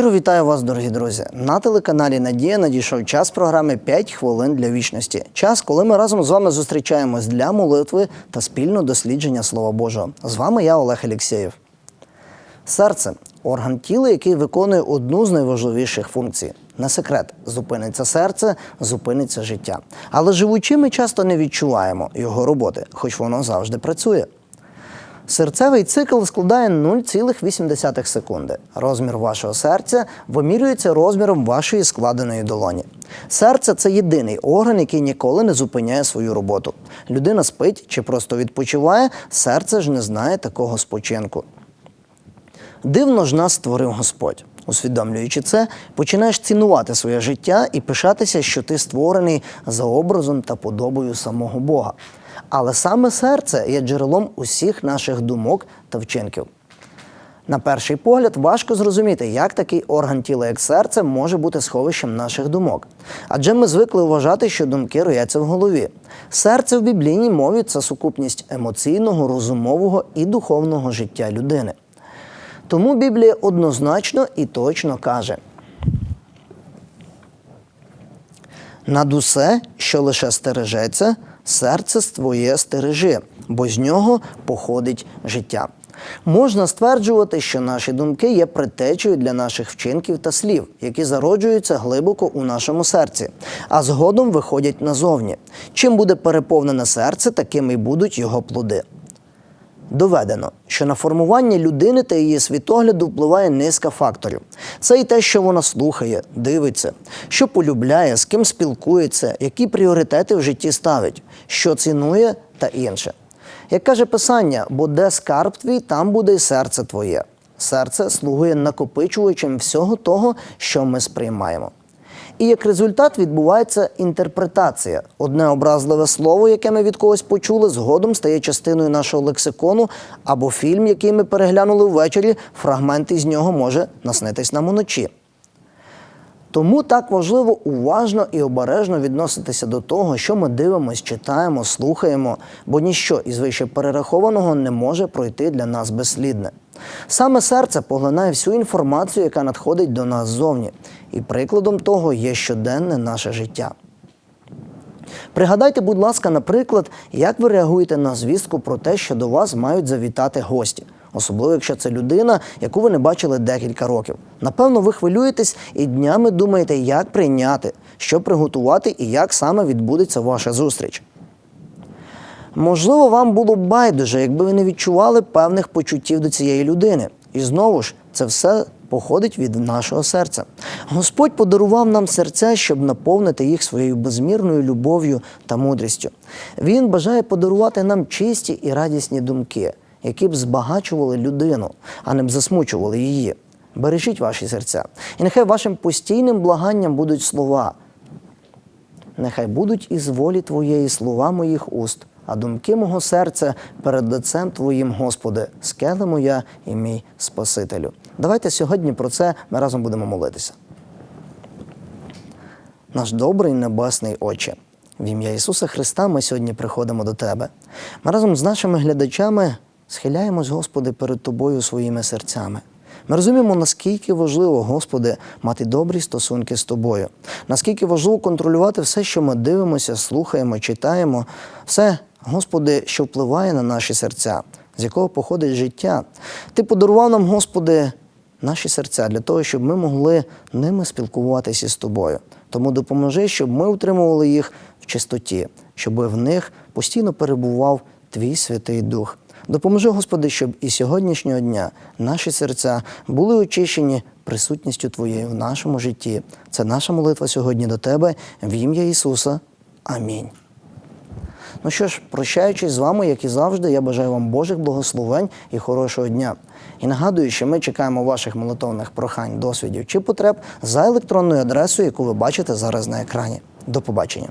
Щиро вітаю вас, дорогі друзі. На телеканалі Надія надійшов час програми «5 хвилин для вічності. Час, коли ми разом з вами зустрічаємось для молитви та спільного дослідження Слова Божого. З вами я, Олег Алєксєєв. Серце орган тіла, який виконує одну з найважливіших функцій. Не секрет, зупиниться серце, зупиниться життя. Але живучи, ми часто не відчуваємо його роботи, хоч воно завжди працює. Серцевий цикл складає 0,8 секунди. Розмір вашого серця вимірюється розміром вашої складеної долоні. Серце це єдиний орган, який ніколи не зупиняє свою роботу. Людина спить чи просто відпочиває, серце ж не знає такого спочинку. Дивно ж нас створив Господь. Усвідомлюючи це, починаєш цінувати своє життя і пишатися, що ти створений за образом та подобою самого Бога. Але саме серце є джерелом усіх наших думок та вчинків. На перший погляд важко зрозуміти, як такий орган тіла, як серце, може бути сховищем наших думок. Адже ми звикли вважати, що думки рояться в голові. Серце в біблійній мові це сукупність емоційного, розумового і духовного життя людини. Тому Біблія однозначно і точно каже: над усе, що лише стережеться, серце своє стережи, бо з нього походить життя. Можна стверджувати, що наші думки є притечею для наших вчинків та слів, які зароджуються глибоко у нашому серці, а згодом виходять назовні. Чим буде переповнене серце, такими й будуть його плоди. Доведено, що на формування людини та її світогляду впливає низка факторів. Це і те, що вона слухає, дивиться, що полюбляє, з ким спілкується, які пріоритети в житті ставить, що цінує та інше. Як каже Писання, бо де скарб твій, там буде й серце твоє. Серце слугує накопичувачем всього того, що ми сприймаємо. І як результат відбувається інтерпретація. Одне образливе слово, яке ми від когось почули, згодом стає частиною нашого лексикону, або фільм, який ми переглянули ввечері, фрагмент із нього може наснитись нам уночі. Тому так важливо уважно і обережно відноситися до того, що ми дивимося, читаємо, слухаємо, бо ніщо із вище перерахованого не може пройти для нас безслідне. Саме серце поглинає всю інформацію, яка надходить до нас ззовні, і прикладом того є щоденне наше життя. Пригадайте, будь ласка, наприклад, як ви реагуєте на звістку про те, що до вас мають завітати гості, особливо якщо це людина, яку ви не бачили декілька років. Напевно, ви хвилюєтесь і днями думаєте, як прийняти, що приготувати і як саме відбудеться ваша зустріч. Можливо, вам було б байдуже, якби ви не відчували певних почуттів до цієї людини. І знову ж, це все походить від нашого серця. Господь подарував нам серця, щоб наповнити їх своєю безмірною любов'ю та мудрістю. Він бажає подарувати нам чисті і радісні думки, які б збагачували людину, а не б засмучували її. Бережіть ваші серця. І нехай вашим постійним благанням будуть слова. Нехай будуть із волі Твоєї слова моїх уст, а думки мого серця перед лицем Твоїм, Господи, скеле моя і мій Спасителю. Давайте сьогодні про це ми разом будемо молитися. Наш добрий небесний Отче, в ім'я Ісуса Христа ми сьогодні приходимо до Тебе. Ми разом з нашими глядачами схиляємось, Господи, перед Тобою своїми серцями. Ми розуміємо, наскільки важливо, Господи, мати добрі стосунки з Тобою, наскільки важливо контролювати все, що ми дивимося, слухаємо, читаємо, все, Господи, що впливає на наші серця, з якого походить життя. Ти подарував нам, Господи, наші серця для того, щоб ми могли ними спілкуватися з тобою. Тому допоможи, щоб ми утримували їх в чистоті, щоб в них постійно перебував Твій Святий Дух. Допоможи, Господи, щоб і сьогоднішнього дня наші серця були очищені присутністю Твоєю в нашому житті. Це наша молитва сьогодні до Тебе в ім'я Ісуса. Амінь. Ну що ж, прощаючись з вами, як і завжди, я бажаю вам Божих благословень і хорошого дня. І нагадую, що ми чекаємо ваших молитовних прохань, досвідів чи потреб за електронною адресою, яку ви бачите зараз на екрані. До побачення.